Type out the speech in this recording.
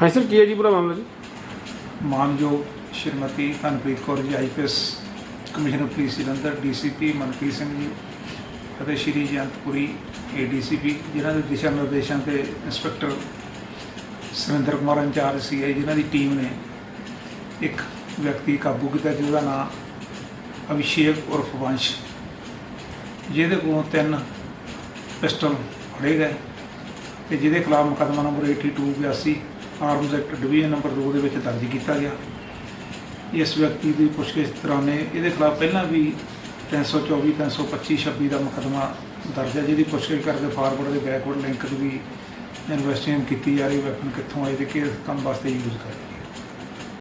ਹਾਂਜੀ ਸਰ, ਕੀ ਹੈ ਜੀ ਪੂਰਾ ਮਾਮਲਾ ਜੀ? ਮਾਨਯੋਗ Shrimati Dhanpreet Kaur ji IPS commissioner police Jalandhar DCP Manpreet Singh ji ਅਤੇ ਸ਼੍ਰੀ ਜਯੰਤਪੁਰੀ ਏਡੀਸੀਪੀ ਜਿਨ੍ਹਾਂ ਦੇ ਦਿਸ਼ਾ ਨਿਰਦੇਸ਼ਾਂ ਤੇ ਇੰਸਪੈਕਟਰ ਸੁਰਿੰਦਰ ਕੁਮਾਰ ਇੰਚਾਰਜ ਸੀ ਜਿਨ੍ਹਾਂ ਦੀ ਟੀਮ ਨੇ ਇੱਕ ਵਿਅਕਤੀ ਕਾਬੂ ਕੀਤਾ ਜਿਹਦਾ ਨਾਮ ਅਭਿਸ਼ੇਕ ਉਰਫ ਵੰਸ਼। ਜਿਹਦੇ ਕੋਲੋਂ ਤਿੰਨ ਪਿਸਟਲ ਫੜੇ ਗਏ ਤੇ ਜਿਹਦੇ ਖਿਲਾਫ ਮੁਕੱਦਮਾ number 82 82 arms act division number 2 ਦੇ ਵਿੱਚ ਦਰਜ ਕੀਤਾ ਗਿਆ। ਇਸ ਵਿਅਕਤੀ ਦੀ ਪੁੱਛਗਿੱਛ ਦੌਰਾਨ ਇਹਦੇ ਖਿਲਾਫ ਪਹਿਲਾਂ ਵੀ 324 325 26 ਦਾ ਮੁਕੱਦਮਾ ਦਰਜ ਹੈ, ਜਿਹਦੀ ਪੁੱਛਗਿੱਛ ਕਰਦੇ ਫਾਰਵਰਡ ਦੇ ਬੈਕਵਰਡ ਲਿੰਕ ਦੀ ਵੀ ਇਨਵੈਸਟੀਗੇਸ਼ਨ ਕੀਤੀ ਜਾ ਰਹੀ ਵੈਪਨ ਕਿੱਥੋਂ ਆਏ ਤੇ ਕਿਸ ਕੰਮ ਵਾਸਤੇ ਯੂਜ਼ ਕਰੇ